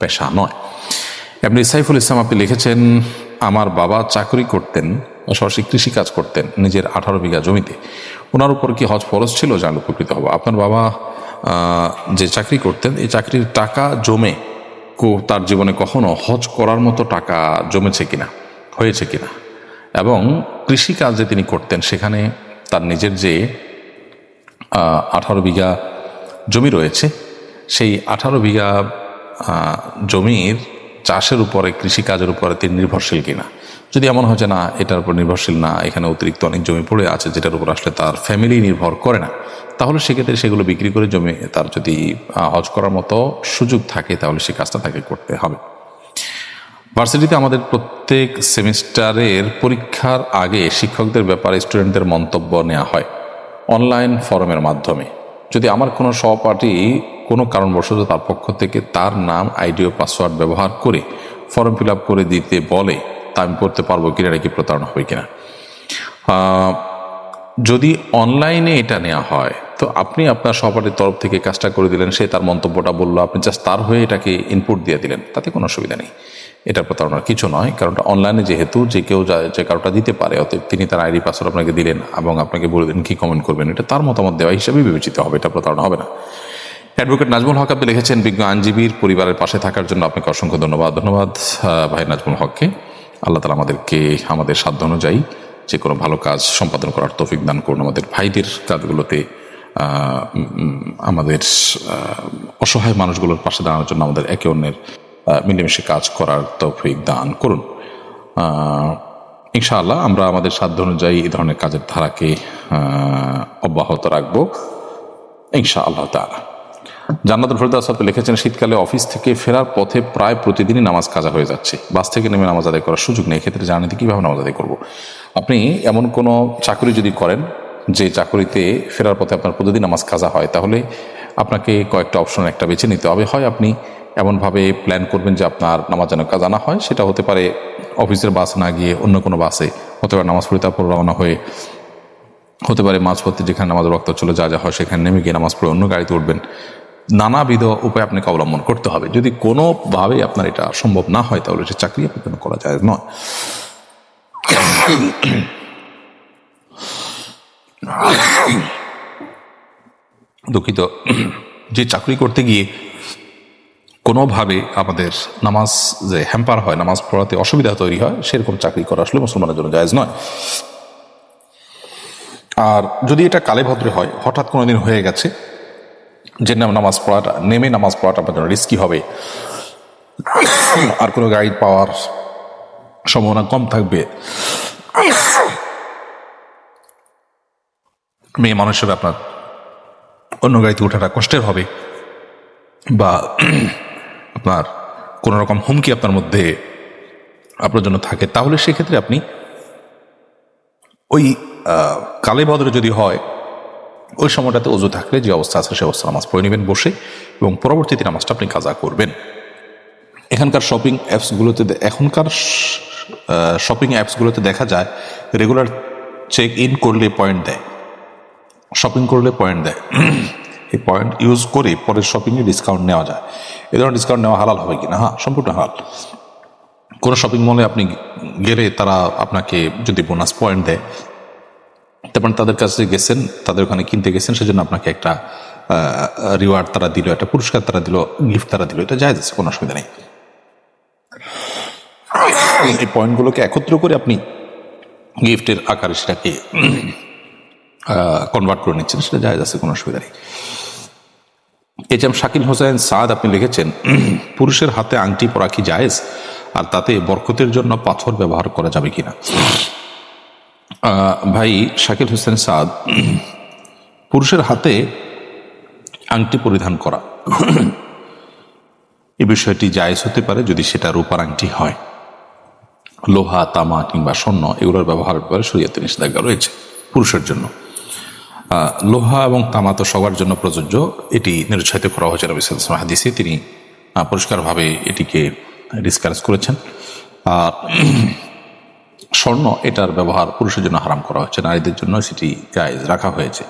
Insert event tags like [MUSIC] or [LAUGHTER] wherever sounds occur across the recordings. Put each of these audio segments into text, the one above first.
পেশা নয়। এমনি সাইফুল ইসলাম আপনি লিখেছেন, আমার বাবা চাকরি করতেন সরাসরি কৃষি কাজ করতেন নিজের আঠারো বিঘা জমিতে। ওনার উপর কি হজ ফরজ ছিল? জানলে উপকৃত হব। আপনার বাবা যে চাকরি করতেন, এই চাকরির টাকা জমে তার জীবনে কখনো হজ করার মতো টাকা জমেছে কিনা, হয়েছে কিনা? এবং কৃষিকাজ যে তিনি করতেন, সেখানে তার নিজের যে আঠারো বিঘা জমি রয়েছে, সেই আঠারো বিঘা জমির চাষের উপরে, কৃষিকাজের উপরে তিনি নির্ভরশীল কিনা। যদি এমন হয় যে না, এটার উপর নির্ভরশীল না, এখানে অতিরিক্ত অনেক জমি পড়ে আছে যেটার উপর আসলে তার ফ্যামিলি নির্ভর করে না, তাহলে সেক্ষেত্রে সেগুলো বিক্রি করে জমি তার যদি হজ করার মতো সুযোগ থাকে, তাহলে সেই কাজটা তাকে করতে হবে। ভার্সিটিতে আমাদের প্রত্যেক সেমিস্টারের পরীক্ষার আগে শিক্ষকদের ব্যাপারে স্টুডেন্টদের মন্তব্য নেওয়া হয় অনলাইন ফরমের মাধ্যমে। যদি আমার কোনো সহপাঠী কোনো কারণবশত তার পক্ষ থেকে তার নাম, আইডি ও পাসওয়ার্ড ব্যবহার করে ফর্ম ফিল করে দিতে বলে তা আমি করতে পারব কিনা, এটা কি প্রতারণা হবে কিনা? যদি অনলাইনে এটা নেওয়া হয়, তো আপনি আপনার সহপাঠীর তরফ থেকে কাজটা করে দিলেন, সে তার মন্তব্যটা বলল, আপনি জাস্ট তার হয়ে এটাকে ইনপুট দিয়ে দিলেন, তাতে কোনো অসুবিধা নেই। এটা প্রতারণার কিছু নয়, কারণ অনলাইনে যেহেতু, যে কেউ যা- কারোটা দিতে পারে, অতএব তিনি তার আইডি, পাসওয়ার্ড আপনাকে দিলেন এবং আপনাকে বলে দিলেন কি কমেন্ট করবেন, এটা তার মতামত দেওয়া হিসেবে বিবেচিত হবে, এটা প্রতারণা হবে না। অ্যাডভোকেট নাজমুল হক আপনি লিখেছেন, বিজ্ঞ আইনজীবীর পরিবারের পাশে থাকার জন্য আপনাকে অসংখ্য ধন্যবাদ। ধন্যবাদ ভাই নাজমুল হককে। আল্লাহ তালা আমাদেরকে, আমাদের সাধ্য অনুযায়ী যে কোনো ভালো কাজ সম্পাদন করার তৌফিক দান করুন আমাদের ভাইদের কাজগুলোতে। আমাদের অসহায় মানুষগুলোর পাশে দাঁড়ানোর জন্য আমাদের একে অন্যের মিলেমিশে কাজ করার তৌফিক দান করুন। ইনশাআল্লাহ আমরা আমাদের সাধ্য অনুযায়ী এই ধরনের কাজের ধারাকে অব্যাহত রাখব ইনশা আল্লাহ তালা জান্নাতুল ফেরদাস আপনি লিখেছেন, শীতকালে অফিস থেকে ফেরার পথে প্রায় প্রতিদিনই নামাজ কাজা হয়ে যাচ্ছে। বাস থেকে নেমে নামাজ আদায় করার সুযোগ নেই। এক্ষেত্রে জানাতে কীভাবে নামাজ আদায় করব? আপনি এমন কোনো চাকরি যদি করেন, যে চাকরিতে ফেরার পথে আপনার প্রতিদিন নামাজ কাজা হয়, তাহলে আপনাকে কয়েকটা অপশন একটা বেছে নিতে হবে। হয় আপনি এমনভাবে প্ল্যান করবেন যে আপনার নামাজ যেন কাজা না হয়, সেটা হতে পারে অফিসের বাস না গিয়ে অন্য কোনো বাসে, হতে পারে নামাজ পড়ে তারপর রওনা হয়ে, হতে পারে মাঝপথে যেখানে নামাজ রক্ত চলে যা যা হয় সেখানে নেমে গিয়ে নামাজ পড়ে অন্য গাড়িতে উঠবেন। নানাবিধ উপায় আপনাকে অবলম্বন করতে হবে। যদি কোনোভাবে আপনার এটা সম্ভব না হয়, তাহলে সে চাকরি আপনার জন্য করা যায় নয়। দুঃখিত। যে চাকরি করতে গিয়ে কোনোভাবে আমাদের নামাজ যে হ্যাম্পার হয়, নামাজ পড়াতে অসুবিধা তৈরি হয়, সেরকম চাকরি করা আসলে মুসলমানের জন্য জায়জ নয়। আর যদি এটা কালে ভদ্রে হয়, হঠাৎ কোনোদিন হয়ে গেছে যে নামাজ পড়াটা নেমে নামাজ পড়াটা আপনার জন্য রিস্কি হবে। আর কোনো গাইড পাওয়ার সম্ভাবনা কম থাকবে। মেয়ে মানুষ হিসেবে আপনার অন্য গাড়িতে ওঠাটা কষ্টের হবে। বা আপনার কোনো রকম হুমকি আপনার মধ্যে আপনার জন্য থাকে। তাহলে সেক্ষেত্রে আপনি ওই কালে ভদ্রে যদি হয় ওই সময়টাতে অজু থাকলে যে অবস্থা আছে, সে অবস্থা নামাজ পড়ে নেবেন বসে এবং পরবর্তীতে নামাজটা আপনি কাজা করবেন। এখানকার শপিং অ্যাপসগুলোতে এখনকার শপিং অ্যাপসগুলোতে দেখা যায় রেগুলার চেক ইন করলে পয়েন্ট দেয়। শপিং করলে পয়েন্ট দেয়। [CLEARS THROAT] এই পয়েন্ট ইউজ করে পরের শপিংয়ে ডিসকাউন্ট নেওয়া যায়। এ ধরনের ডিসকাউন্ট নেওয়া হালাল হবে কিনা? হ্যাঁ সম্পূর্ণ হালাল। কোনো শপিং মলে আপনি গেলে তারা আপনাকে যদি বোনাস পয়েন্ট দেয় তারপর তাদের কাছে গেছেন, তাদের ওখানে কিনতে গেছেন, সেজন্য আপনাকে একটা রিওয়ার্ড তারা দিল, একটা পুরস্কার তারা দিল গিফট তারা দিল, এটা যায় কোনো অসুবিধা নেই। এই পয়েন্টগুলোকে একত্র করে আপনি গিফটের আকারে সেটাকে কনভার্ট করে নিচ্ছেন, সেটা যায় আছে, কোনো অসুবিধা নেই। এজাম শাকিল হোসেন সাদ, আপনি লিখেছেন, পুরুষের হাতে আংটি পরা কি জায়েজ? আর তাতে বরকতের জন্য পাথর ব্যবহার করা যাবে কিনা? ভাই শাকিল হোসেন সাদ, পুরুষের হাতে আংটি পরিধান করা। এ বিষয়টি জায়েজ হতে পারে যদি সেটা রূপার আংটি হয়। লোহা, তামা কিংবা স্বর্ণ, এগুলোর ব্যবহারের ব্যাপারে শরীয়তে নিষেধাজ্ঞা রয়েছে পুরুষের জন্য। লোহা এবং তামা তো সবার জন্য প্রযোজ্য। এটি নিরুৎসাহিত করা হয়েছে সাল্লাল্লাহু হাদিসে। তিনি পরিষ্কারভাবে এটিকে ডিসকাস করেছেন। আর স্বর্ণ এটার ব্যবহার পুরুষের জন্য হারাম করা হয়েছে, নারীদের জন্য সেটি জায়েজ রাখা হয়েছে।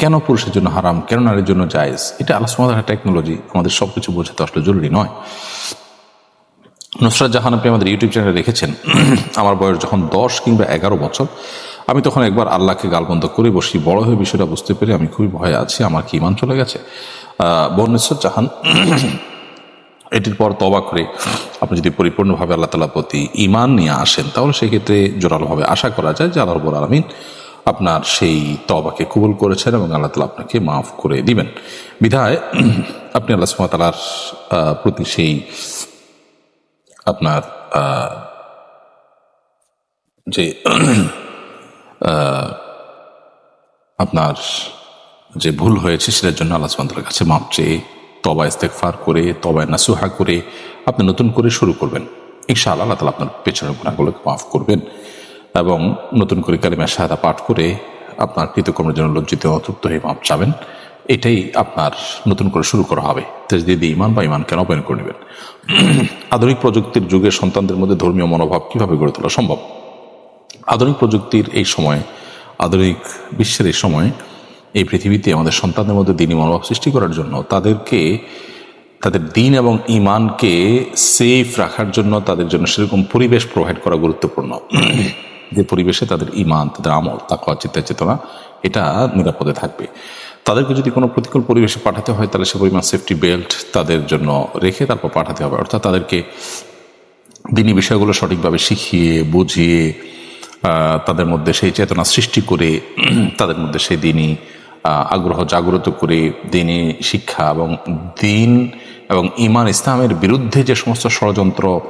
কেন পুরুষের জন্য হারাম, কেন নারীর জন্য জায়েজ? এটা সুমাদার টেকনোলজি আমাদের সব কিছু বোঝাতে আসলে জরুরি নয়। নুসরাত জাহান আপনি আমাদের ইউটিউব চ্যানেলে রেখেছেন আমার বয়স যখন দশ কিংবা এগারো বছর, আমি তখন একবার আল্লাহকে গালবন্ধ করে বসি, বড় হয়ে বিষয়টা বুঝতে পেরে আমি খুবই ভয়ে আছি, আমার কি ইমান চলে গেছে? নুসরাত জাহান [CLEARS THROAT] এটির পর তবা করে আপনি যদি পরিপূর্ণভাবে আল্লাহ তালার প্রতি ইমান নিয়ে আসেন, তাহলে সেক্ষেত্রে জোরালোভাবে আশা করা যায় যে আল্লাহ রব্বুল আলমিন আপনার সেই তবাকে কবুল করেছেন এবং আল্লাহ তালা আপনাকে মাফ করে দিবেন। বিধায় আপনি আল্লাহ সুমতালার প্রতি সেই, আপনার যে আপনার যে ভুল হয়েছে সেটার জন্য আল্লাহ সুবহানাহু কাছে মাপ চেয়ে তবা ইস্তেকফার করে তবায় নাসুহা করে আপনি নতুন করে শুরু করবেন। ইনশাআল্লাহ আল্লাহ তালা আপনার পেছনের গুণাগুলোকে মাফ করবেন এবং নতুন করে কালিমা শাহাদা পাঠ করে আপনার কৃতকর্মের জন্য লজ্জিত অতৃপ্ত হয়ে মাপ চাবেন। এটাই আপনার নতুন করে শুরু করা হবে। তেজদিদি ইমান বা ইমানকে নবায়ন করে নেবেন। আধুনিক প্রযুক্তির যুগে সন্তানদের মধ্যে ধর্মীয় মনোভাব কীভাবে গড়ে তোলা সম্ভব? আধুনিক প্রযুক্তির এই সময়, আধুনিক বিশ্বের এই সময় এই পৃথিবীতে আমাদের সন্তানদের মধ্যে দিনই মনোভাব সৃষ্টি করার জন্য, তাদেরকে, তাদের দিন এবং ইমানকে সেফ রাখার জন্য তাদের জন্য সেরকম পরিবেশ প্রোভাইড করা গুরুত্বপূর্ণ। যে পরিবেশে তাদের ইমান তাদের আমল, তাকওয়া, চিন্তা, চেতনা, এটা নিরাপদে থাকবে। তাদেরকে যদি কোনো প্রতিকূল পরিবেশে পাঠাতে হয়, তাহলে সে পরিমাণ সেফটি বেল্ট তাদের জন্য রেখে তারপর পাঠাতে হবে। অর্থাৎ তাদেরকে দিনী বিষয়গুলো সঠিকভাবে শিখিয়ে, বুঝিয়ে তাদের মধ্যে সেই চেতনা সৃষ্টি করে, তাদের মধ্যে সেই দিনই আগ্রহ জাগ্রত করে দিনে শিক্ষা এবং দিন এবং ইমান ইসলামের বিরুদ্ধে যে সমস্ত ষড়যন্ত্র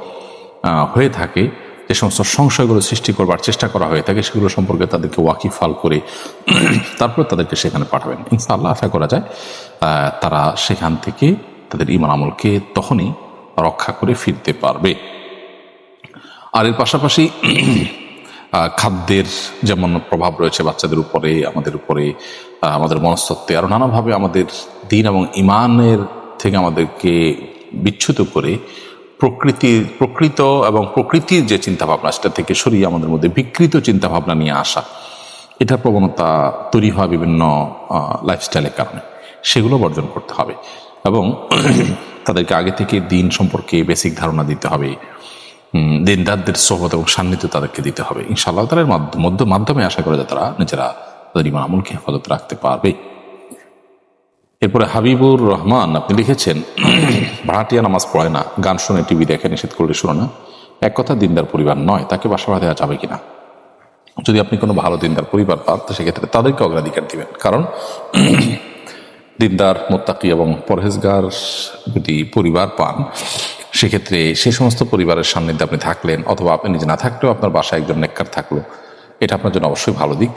হয়ে থাকে, যে সমস্ত সংশয়গুলো সৃষ্টি করবার চেষ্টা করা হয়ে থাকে, সেগুলো সম্পর্কে তাদেরকে ওয়াকিফাল করে [CLEARS THROAT] তারপর তাদেরকে সেখানে পাঠাবেন। ইনশাআল্লাহ, আশা করা যায় তারা সেখান থেকে তাদের ইমান আমলকে তখনই রক্ষা করে ফিরতে পারবে। আর এর পাশাপাশি [CLEARS THROAT] খাদ্যের যেমন প্রভাব রয়েছে বাচ্চাদের উপরে, আমাদের উপরে আমাদের মনস্তত্ত্বে আরও নানাভাবে আমাদের দিন এবং ইমানের থেকে আমাদেরকে বিচ্যুত করে প্রকৃতির প্রকৃত এবং প্রকৃতির যে চিন্তাভাবনা, সেটা থেকে সরিয়ে আমাদের মধ্যে বিকৃত চিন্তাভাবনা নিয়ে আসা, এটার প্রবণতা তৈরি হওয়া বিভিন্ন লাইফস্টাইলের কারণে। সেগুলো বর্জন করতে হবে এবং [CLEARS THROAT] তাদেরকে আগে থেকে দিন সম্পর্কে বেসিক ধারণা দিতে হবে। দিনদারদের সোহবত এবং সান্নিধ্য তাদেরকে দিতে হবে। ইনশাআল্লাহ তাদের মধ্য মাধ্যমে আশা করে যে তারা নিজেরা তাদের ইমান আমলকে হেফাজত রাখতে পারবে। এরপরে হাবিবুর রহমান, আপনি লিখেছেন ভাড়াটিয়া নামাজ পড়ে না, গান শুনে টিভি দেখে নিষেধ করলে শুনো না। এক কথা, দিনদার পরিবার নয়, তাকে বাসা দেওয়া যাবে কিনা? যদি আপনি কোনো ভালো দিনদার পরিবার পান, তো সেক্ষেত্রে তাদেরকে অগ্রাধিকার দিবেন। কারণ, দিনদার, মোত্তাকি এবং পরহেজগার যদি পরিবার পান সেক্ষেত্রে সে সমস্ত পরিবারের সান্নিধ্যে আপনি থাকলেন, অথবা আপনি নিজে না থাকলেও আপনার বাসায় একজন নেককার থাকল। এটা আপনার জন্য অবশ্যই ভালো দিক।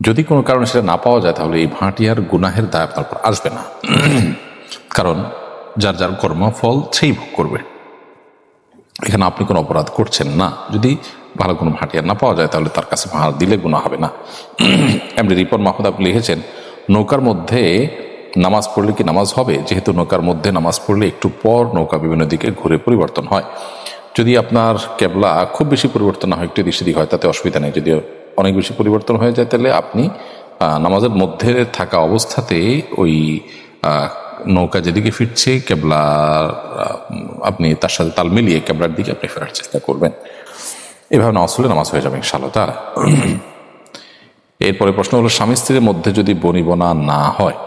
যদি কোনো কারণে সেটা না পাওয়া যায়, তাহলে এই ভাঁটিয়ার গুনাহের দায় আপনার উপর আসবে না। কারণ যার যার কর্মফল সেই ভোগ করবে। এখানে আপনি কোনো অপরাধ করছেন না। যদি ভালো কোনো ভাটিয়ার না পাওয়া যায়, তাহলে তার কাছে ভাড় দিলে গুণা হবে না। এমনি রিপন মাহমুদ আপনি লিখেছেন, নৌকার মধ্যে নামাজ পড়লে কি নামাজ হবে? যেহেতু নৌকার মধ্যে নামাজ পড়লে একটু পর নৌকা বিভিন্ন দিকে ঘুরে পরিবর্তন হয়। যদি আপনার কেবলা খুব বেশি পরিবর্তন হয়, একটু সেদিক হয়, তাতে অসুবিধা নেই। যদি অনেক বেশি পরিবর্তন হয়ে যায়, তাহলে আপনি নামাজের মধ্যে থাকা অবস্থাতে ওই নৌকা যেদিকে ফিরছে, কেবলা আপনি তার সাথে তাল মিলিয়ে কেবলার দিকে আপনি ফেরার চেষ্টা করবেন। এভাবে নামাজ পড়লে নামাজ হয়ে যাবে ইনশাআল্লাহ তারা এরপরে প্রশ্ন হলো, স্বামী স্ত্রীর মধ্যে যদি বনিবনা না হয়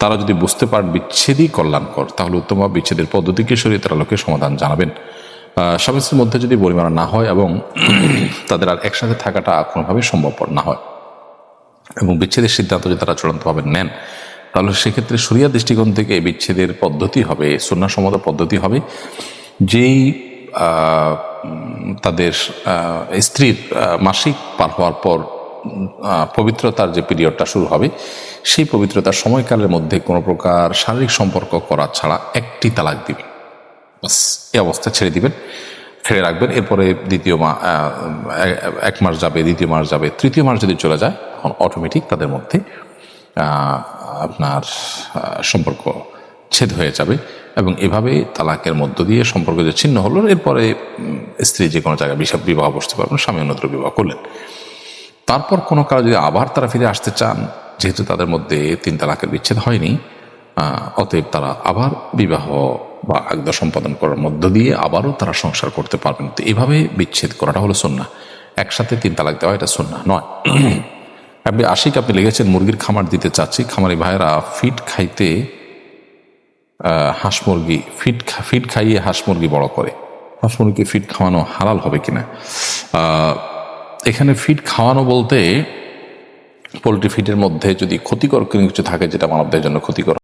তারা যদি বুঝতে পারেন বিচ্ছেদই কল্যাণকর, তাহলে উত্তম বিচ্ছেদের পদ্ধতিকে সরিয়ে তারা লোকের সমাধান জানাবেন? স্বামী স্ত্রীর মধ্যে যদি বনিবনা না হয় এবং [CLEARS THROAT] তাদের আর একসাথে থাকাটা কোনোভাবেই সম্ভবপর না হয়, এবং বিচ্ছেদের সিদ্ধান্ত যদি তারা চূড়ান্তভাবে নেন, তাহলে সেক্ষেত্রে সরিয়া দৃষ্টিকোণ থেকে বিচ্ছেদের পদ্ধতি হবে সন্ন্যাসম্মত পদ্ধতি হবে, যেই তাদের স্ত্রীর মাসিক পার হওয়ার পর পবিত্রতার যে পিরিয়ডটা শুরু হবে সেই পবিত্রতার সময়কালের মধ্যে কোনো প্রকার শারীরিক সম্পর্ক করা ছাড়া একটি তালাক দিবে বাস অবস্থা ছেড়ে দিবেন ছেড়ে রাখবেন। এরপরে দ্বিতীয় মা এক মাস যাবে, দ্বিতীয় মাস যাবে, তৃতীয় মাস যদি চলে যায়, তখন অটোমেটিক তাদের মধ্যে আপনার সম্পর্ক ছেদ হয়ে যাবে এবং এভাবে তালাকের মধ্য দিয়ে সম্পর্ক যে ছিন্ন হলো, এরপরে স্ত্রী যে কোনো জায়গায় বিষয় বিবাহ বসতে পারবেন, স্বামী অন্যত্র বিবাহ করলেন। তারপর কোনো কারও যদি আবার তারা ফিরে আসতে চান যেহেতু তাদের মধ্যে তিন তালাকের বিচ্ছেদ হয়নি অতএব তারা আবার বিবাহ বা আগদা সম্পাদন করার মধ্য দিয়ে আবারও তারা সংসার করতে পারবেন। তো এভাবে বিচ্ছেদ করাটা হলো সন্না একসাথে তিন তালাক দেওয়া এটা সন্না নয়। আপনি আশিক, আপনি লিখেছেন, মুরগির খামার দিতে চাচ্ছি। খামারি ভাইয়েরা, ফিট খাইতে হাঁস মুরগি ফিট ফিট খাইয়ে হাঁস মুরগি বড় করে। হাঁস মুরগি ফিট খাওয়ানো হালাল হবে কিনা? এখানে ফিট খাওয়ানো বলতে পোলট্রি ফিডের মধ্যে যদি ক্ষতিকর কোনো কিছু থাকে যেটা মানবদের জন্য ক্ষতিকর